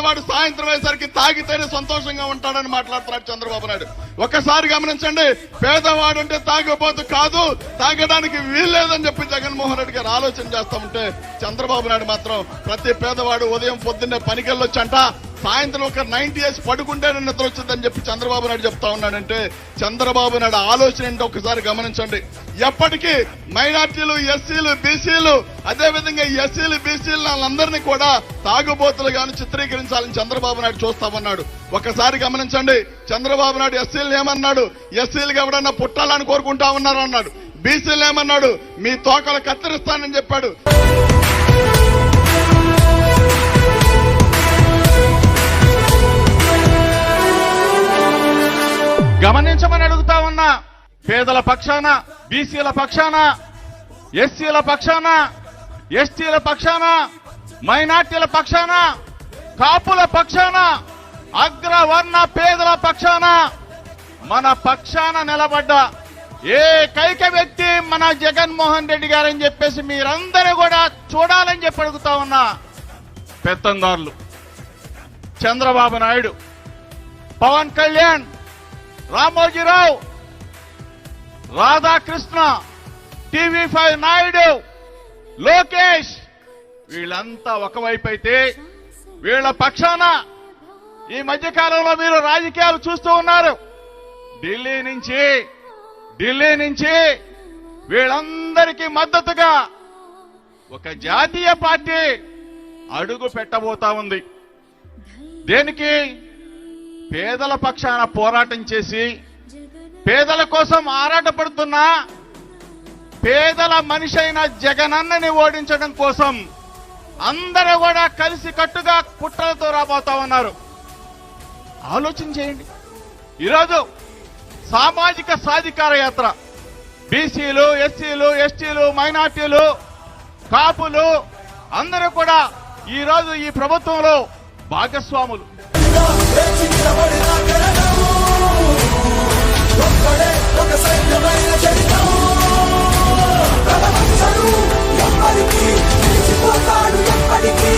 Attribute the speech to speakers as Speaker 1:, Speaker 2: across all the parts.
Speaker 1: వాడు సాయంత్రం అయ్యేసరికి తాగితేనే సంతోషంగా ఉంటాడని మాట్లాడుతున్నాడు చంద్రబాబు నాయుడు. ఒకసారి గమనించండి పేదవాడు అంటే తాగబోతు కాదు తాగడానికి వీల్లేదని చెప్పి జగన్మోహన్ రెడ్డి గారు ఆలోచన చేస్తా ఉంటే చంద్రబాబు నాయుడు మాత్రం ప్రతి పేదవాడు ఉదయం పొద్దున్నే పనికెళ్ళొచ్చంట సాయంత్రం ఒక నైన్టీ ఇయర్స్ పడుకుంటే నిద్ర వచ్చిందని చెప్పి చంద్రబాబు నాయుడు చెప్తా ఉన్నాడంటే చంద్రబాబు నాయుడు ఆలోచన ఏంటో ఒకసారి గమనించండి. ఎప్పటికీ మైనార్టీలు ఎస్సీలు బీసీలు అదేవిధంగా ఎస్సీలు బీసీలు వాళ్ళందరినీ కూడా తాగుబోతులుగాను చిత్రీకరించాలని చంద్రబాబు నాయుడు చూస్తా ఉన్నాడు. ఒకసారి గమనించండి చంద్రబాబు నాయుడు ఎస్సీలు ఏమన్నాడు? ఎస్సీలకు ఎవడన్నా పుట్టాలని కోరుకుంటా ఉన్నారన్నాడు. బీసీలు ఏమన్నాడు? మీ తోకలు కత్తిరిస్తానని చెప్పాడు.
Speaker 2: పేదల పక్షాన బీసీల పక్షాన ఎస్సీల పక్షాన ఎస్టీల పక్షాన మైనార్టీల పక్షాన కాపుల పక్షాన అగ్రవర్ణ పేదల పక్షాన మన పక్షాన నిలబడ్డ ఏకైక వ్యక్తి మన జగన్మోహన్ రెడ్డి గారని చెప్పేసి మీరందరూ కూడా చూడాలని చెప్పి అడుగుతా ఉన్నా పెత్తందారులు. చంద్రబాబు నాయుడు పవన్ కళ్యాణ్ రామోజీరావు రాధాకృష్ణ టీవీ ఫైవ్ నాయుడు లోకేష్ వీళ్ళంతా ఒకవైపు అయితే వీళ్ళ పక్షాన ఈ మధ్య కాలంలో మీరు రాజకీయాలు చూస్తూ ఉన్నారు. ఢిల్లీ నుంచి ఢిల్లీ నుంచి వీళ్ళందరికీ మద్దతుగా ఒక జాతీయ పార్టీ అడుగు పెట్టబోతా ఉంది. దేనికి? పేదల పక్షాన పోరాటం చేసి పేదల కోసం ఆరాటపడుతున్న పేదల మనిషి అయిన జగనన్నని ఓడించడం కోసం అందరూ కూడా కలిసి కట్టుగా కుట్రలతో రాబోతా ఉన్నారు. ఆలోచన చేయండి. ఈరోజు సామాజిక సాధికార యాత్ర. బీసీలు ఎస్సీలు ఎస్టీలు మైనార్టీలు కాపులు అందరూ కూడా ఈ రోజు ఈ ప్రభుత్వంలో భాగస్వాములు.
Speaker 3: ఒక్కడే ఒక సైన్యమైన చరిత్రం ప్రపంచడు ఎప్పటికీ నిలిచిపోతాడు ఎప్పటికీ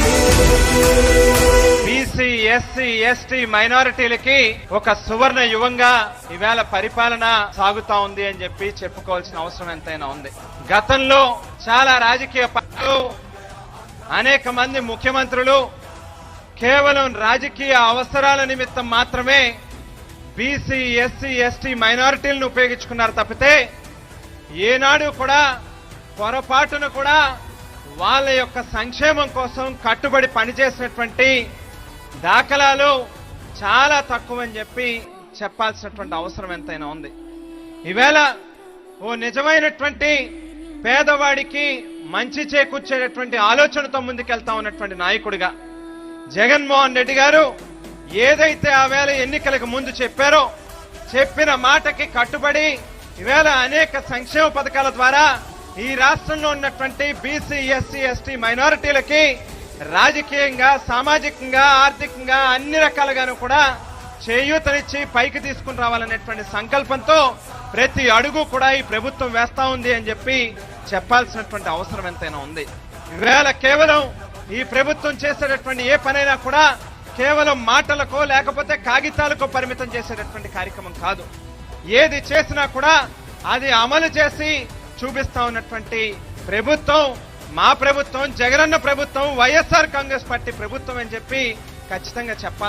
Speaker 4: బీసీ ఎస్సీ ఎస్టీ మైనారిటీలకి ఒక సువర్ణ యువంగా ఈవేళ పరిపాలన సాగుతా ఉంది అని చెప్పి చెప్పుకోవాల్సిన అవసరం ఎంతైనా ఉంది. గతంలో చాలా రాజకీయ పార్టీలు అనేక మంది ముఖ్యమంత్రులు కేవలం రాజకీయ అవసరాల నిమిత్తం మాత్రమే బీసీ ఎస్సీ ఎస్టీ మైనారిటీలను ఉపయోగించుకున్నారు తప్పితే ఏనాడు కూడా పొరపాటును కూడా వాళ్ళ యొక్క సంక్షేమం కోసం కట్టుబడి పనిచేసినటువంటి దాఖలాలు చాలా తక్కువ అని చెప్పి చెప్పాల్సినటువంటి అవసరం ఎంతైనా ఉంది. ఈవేళ ఓ నిజమైనటువంటి పేదవాడికి మంచి చేకూర్చేటటువంటి ఆలోచనతో ముందుకెళ్తా ఉన్నటువంటి నాయకుడిగా జగన్మోహన్ రెడ్డి గారు ఏదైతే ఆ వేళ ఎన్నికలకు ముందు చెప్పారో చెప్పిన మాటకి కట్టుబడి ఈవేళ అనేక సంక్షేమ పథకాల ద్వారా ఈ రాష్ట్రంలో ఉన్నటువంటి బీసీ ఎస్సీ ఎస్టీ మైనారిటీలకి రాజకీయంగా సామాజికంగా ఆర్థికంగా అన్ని రకాలుగాను కూడా చేయూతనిచ్చి పైకి తీసుకుని రావాలనేటువంటి సంకల్పంతో ప్రతి అడుగు కూడా ఈ ప్రభుత్వం వేస్తా ఉంది అని చెప్పి చెప్పాల్సినటువంటి అవసరం ఎంతైనా ఉంది. ఈవేళ కేవలం ఈ ప్రభుత్వం చేసేటటువంటి ఏ పనైనా కూడా కేవలం మాటలకో లేకపోతే కాగితాలకో పరిమితం చేసేటటువంటి కార్యక్రమం కాదు. ఏది చేసినా కూడా అది అమలు చేసి చూపిస్తా ఉన్నటువంటి ప్రభుత్వం మా ప్రభుత్వం జగనన్న ప్రభుత్వం వైఎస్ఆర్ కాంగ్రెస్ పార్టీ ప్రభుత్వం అని చెప్పి ఖచ్చితంగా చెప్పాలి.